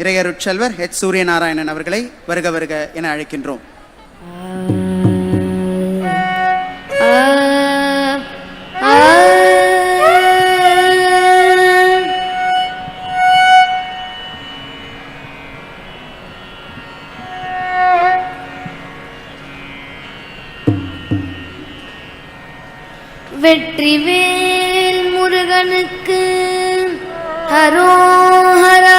இறையருட்செல்வர் H Suryanarayanan அவர்களை வருக வருக என அழைக்கின்றோம். வெற்றிவேல் முருகனுக்கு ஹரோஹரா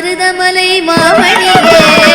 மருதமலை மாமணியே